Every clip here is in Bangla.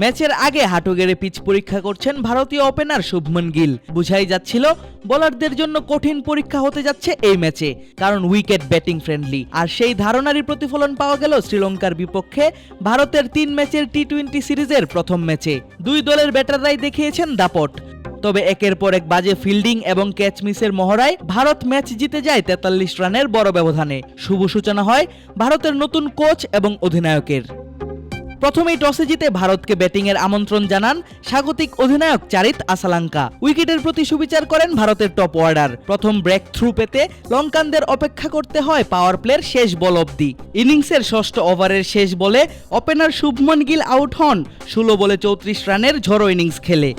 ম্যাচের আগে হাঁটু গেড়ে পিচ পরীক্ষা করছেন ভারতীয় ওপেনার শুভমন গিল। বুঝাই যাচ্ছিল, বোলারদের জন্য কঠিন পরীক্ষা হতে যাচ্ছে এই ম্যাচে, কারণ উইকেট ব্যাটিং ফ্রেন্ডলি। আর সেই ধারণারই প্রতিফলন পাওয়া গেল শ্রীলঙ্কার বিপক্ষে ভারতের তিন ম্যাচের টি টোয়েন্টি সিরিজের প্রথম ম্যাচে। দুই দলের ব্যাটাররাই দেখিয়েছেন দাপট। তবে একের পর এক বাজে ফিল্ডিং এবং ক্যাচ মিসের মহড়ায় ভারত ম্যাচ জিতে যায় তেতাল্লিশ রানের বড় ব্যবধানে। শুভ সূচনা হয় ভারতের নতুন কোচ এবং অধিনায়কের। প্রথমেই টসে জিতে ভারতকে ব্যাটিংয়ের আমন্ত্রণ জানান স্বাগতিক অধিনায়ক চারিত আসালাঙ্কা। উইকেটের প্রতি সুবিচার করেন ভারতের টপ অর্ডার প্রথম ব্রেক থ্রু পেতে লঙ্কানদের অপেক্ষা করতে হয় পাওয়ার প্লের শেষ বল অবধি। ইনিংসের ষষ্ঠ ওভারের শেষ বলে ওপেনার শুভমন গিল আউট হন। ষোলো বলে চৌত্রিশ রানের ঝড়ো ইনিংস খেলে।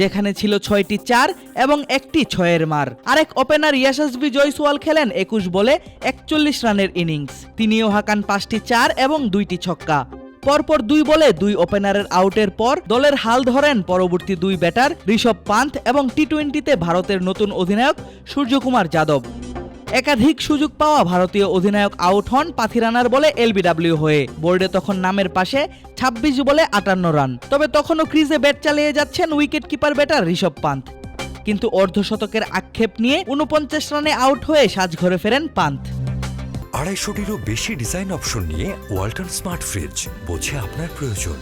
যেখানে ছিল ছয়টি চার এবং একটি ছয়ের মার। আরেক ওপেনার ইয়াশাসবি জয়সওয়াল খেলেন একুশ বলে একচল্লিশ রানের ইনিংস তিনিও হাকান পাঁচটি চার এবং দুইটি ছক্কা। পরপর দুই বলে দুই ওপেনারের আউটের পর দলের হাল ধরেন পরবর্তী দুই ব্যাটার ঋষভ পান্থ এবং টি টোয়েন্টিতে ভারতের নতুন অধিনায়ক সূর্যকুমার যাদব। একাধিক সুযোগ পাওয়া ভারতীয় অধিনায়ক আউট হন পাথিরানার বলে এলবিডব্লিউ হয়ে। বোর্ডে তখন নামের পাশে ২৬ বলে আটান্ন রান। তবে তখনও ক্রিজে ব্যাট চালিয়ে যাচ্ছেন wicket keeper batter Rishabh Pant. কিন্তু অর্ধশতকের আক্ষেপ নিয়ে উনপঞ্চাশ রানে আউট হয়ে সাজঘরে ফেরেন পান্থ। আড়াইশোটিরও বেশি ডিজাইন অপশন নিয়ে ওয়ালটন স্মার্ট ফ্রিজ বোঝে আপনার প্রয়োজন।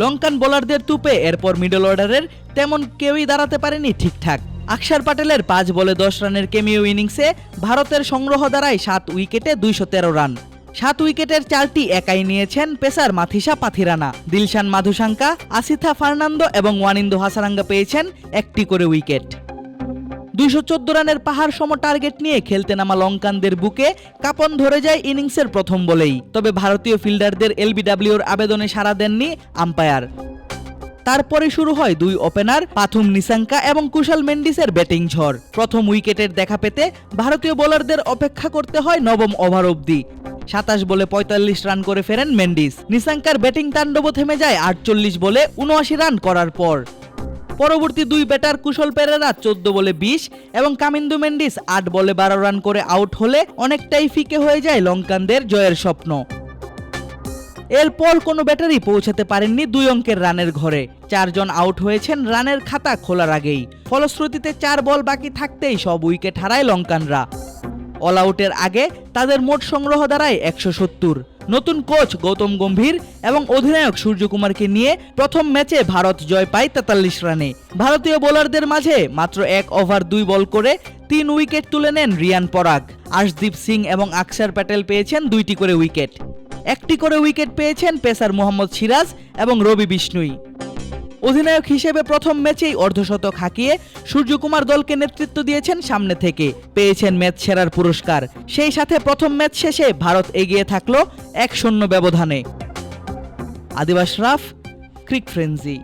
লঙ্কান বোলারদের তুপে এরপর মিডল অর্ডারের তেমন কেউই দাঁড়াতে পারেনি ঠিকঠাক। আকসার পাটেলের পাঁচ বলে দশ রানের কেমিও ইনিংসে ভারতের সংগ্রহ দ্বারাই সাত উইকেটে দুইশো তেরো রান। সাত উইকেটের চারটি একাই নিয়েছেন পেসার মাথিসা পাথিরানা। দিলশান মাধুসাঙ্কা আসিথা ফার্নান্দো এবং ওয়ানিন্দো হাসারাঙ্গা পেয়েছেন একটি করে উইকেট। দুইশো চোদ্দ রানের পাহাড় সম টার্গেট নিয়ে খেলতে নামা লঙ্কানদের বুকে কাপন ধরে যায় ইনিংসের প্রথম বলেই। তবে ভারতীয় ফিল্ডারদের এলবিডব্লিউর আবেদনে সাড়া দেননি আম্পায়ার। তারপরে শুরু হয় দুই ওপেনার পাথুম নিসাঙ্কা এবং কুশল মেন্ডিসের ব্যাটিং ঝড়। প্রথম উইকেটের দেখা পেতে ভারতীয় বোলারদের অপেক্ষা করতে হয় নবম ওভার অবধি। সাতাশ বলে পঁয়তাল্লিশ রান করে ফেরেন মেন্ডিস। নিসাঙ্কার ব্যাটিং তাণ্ডব থেমে যায় আটচল্লিশ বলে উনআশি রান করার পর। পরবর্তী দুই ব্যাটার কুশল পেরেরা চোদ্দ বলে বিশ এবং কামিন্দু মেন্ডিস আট বলে বারো রান করে আউট হলে অনেকটাই ফিকে হয়ে যায় লঙ্কানদের জয়ের স্বপ্ন। এরপর কোনো ব্যাটারি পৌঁছাতে পারেননি দুই অঙ্কের রানের ঘরে। চারজন আউট হয়েছেন রানের খাতা খোলার আগেই। ফলশ্রুতিতে চার বল বাকি থাকতেই সব উইকেট হারায় লঙ্কানরা। অল আউটের আগে তাদের মোট সংগ্রহ দাঁড়ায় একশো সত্তর। নতুন কোচ গৌতম গম্ভীর এবং অধিনায়ক সূর্যকুমারকে নিয়ে প্রথম ম্যাচে ভারত জয় পায় তেতাল্লিশ রানে। ভারতীয় বোলারদের মাঝে মাত্র এক ওভার দুই বল করে তিন উইকেট তুলে নেন রিয়ান পরাগ। আশদীপ সিং এবং আকসার প্যাটেল পেয়েছেন দুইটি করে উইকেট। একটি করে উইকেট পেয়েছেন পেসার মোহাম্মদ সিরাজ এবং রবি বিষ্ণুই। অধিনায়ক হিসেবে প্রথম ম্যাচেই অর্ধশতক হাঁকিয়ে সূর্যকুমার দলকে নেতৃত্ব দিয়েছেন সামনে থেকে। পেয়েছেন ম্যাচ সেরার পুরস্কার। সেই সাথে প্রথম ম্যাচ শেষে ভারত এগিয়ে থাকল এক শূন্য ব্যবধানে। আদিবাস রাফ, ক্রিক ফ্রেন্সি।